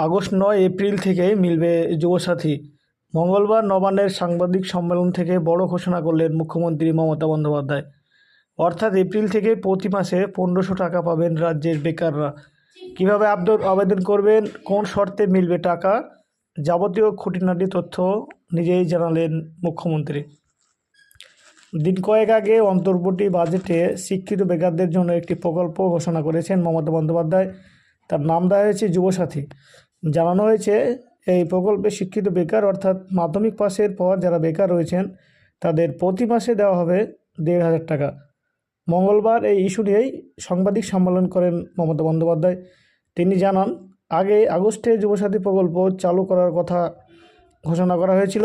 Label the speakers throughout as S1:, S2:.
S1: August নয় April থেকে মিলবে যুবসাথী। মঙ্গলবার নবান্নের সাংবাদিক সম্মেলন থেকে বড় ঘোষণা করলেন মুখ্যমন্ত্রী মমতা বন্দ্যোপাধ্যায়। অর্থাৎ এপ্রিল থেকে প্রতি মাসে পনেরোশো টাকা পাবেন রাজ্যের বেকাররা। কীভাবে আবেদন আবেদন করবেন? কোন শর্তে মিলবে টাকা? যাবতীয় খুঁটিনাটি তথ্য নিজেই জানালেন মুখ্যমন্ত্রী। দিন কয়েক আগে অন্তর্বর্তী বাজেটে শিক্ষিত বেকারদের জন্য একটি প্রকল্প ঘোষণা করেছেন মমতা বন্দ্যোপাধ্যায়। তার নাম দেওয়া হয়েছে যুবসাথী। জানানো হয়েছে, এই প্রকল্পে শিক্ষিত বেকার অর্থাৎ মাধ্যমিক পাশের পর যারা বেকার রয়েছেন, তাদের প্রতি মাসে দেওয়া হবে দেড় হাজার টাকা। মঙ্গলবার এই ইস্যু নিয়েই সাংবাদিক সম্মেলন করেন মমতা বন্দ্যোপাধ্যায়। তিনি জানান, আগে আগস্টে যুবসাথী প্রকল্প চালু করার কথা ঘোষণা করা হয়েছিল,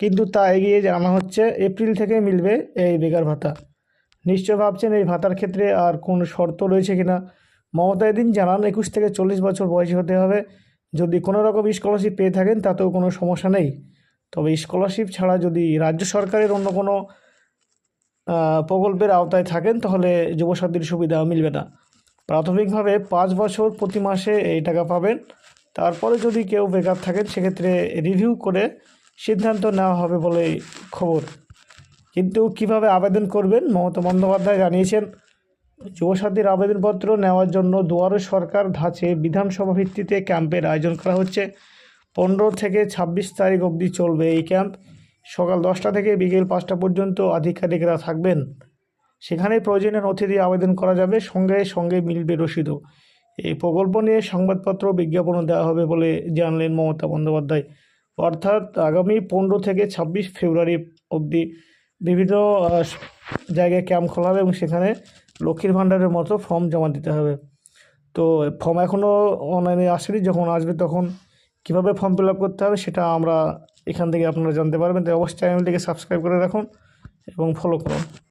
S1: কিন্তু তা এগিয়ে জানা হচ্ছে এপ্রিল থেকে মিলবে এই বেকার ভাতা। নিশ্চয় ভাবছেন এই ভাতার ক্ষেত্রে আর কোন শর্ত রয়েছে কিনা? মমতা এদিন জানান, একুশ থেকে চল্লিশ বছর বয়সী হতে হবে যদি কোনো রকম স্কলারশিপ পেয়ে থাকেন, তাতেও কোনো সমস্যা নেই। তবে স্কলারশিপ ছাড়া যদি রাজ্য সরকারের অন্য কোনো প্রকল্পের আওতায় থাকেন, তাহলে যুবসাথীর সুবিধা মিলবে না। প্রাথমিকভাবে পাঁচ বছর প্রতি মাসে এই টাকা পাবেন। তারপরে যদি কেউ বেকার থাকেন, সেক্ষেত্রে রিভিউ করে সিদ্ধান্ত নেওয়া হবে বলে খবর। কিন্তু কীভাবে আবেদন করবেন, মমতা বন্দ্যোপাধ্যায় জানিয়েছেন। যুবসাথীর আবেদনপত্র নেওয়ার জন্য দুয়ারে সরকার ধাঁচে বিধানসভা ভিত্তিতে ক্যাম্পের আয়োজন করা হচ্ছে। পনেরো থেকে ছাব্বিশ তারিখ অবধি চলবে এই ক্যাম্প। সকাল দশটা থেকে বিকেল পাঁচটা পর্যন্ত আধিকারিকরা থাকবেন। সেখানে প্রয়োজনীয় নথি দিয়ে আবেদন করা যাবে। সঙ্গে সঙ্গে মিলবে রসিদও। এই প্রকল্প নিয়ে সংবাদপত্র বিজ্ঞাপনও দেওয়া হবে বলে জানলেন মমতা বন্দ্যোপাধ্যায়। অর্থাৎ আগামী পনেরো থেকে ছাব্বিশ ফেব্রুয়ারি অবধি বিভিন্ন জায়গায় ক্যাম্প খোলা হবে এবং সেখানে লক্ষ্মীর ভাণ্ডারের মতো ফর্ম জমা দিতে হবে। তো ফর্ম এখনও অনলাইনে আসেনি, যখন আসবে তখন কীভাবে ফর্ম ফিল আপ করতে হবে সেটা আমরা এখান থেকে আপনারা জানতে পারবেন। তাই অবশ্যই চ্যানেলটিকে সাবস্ক্রাইব করে রাখুন এবং ফলো করুন।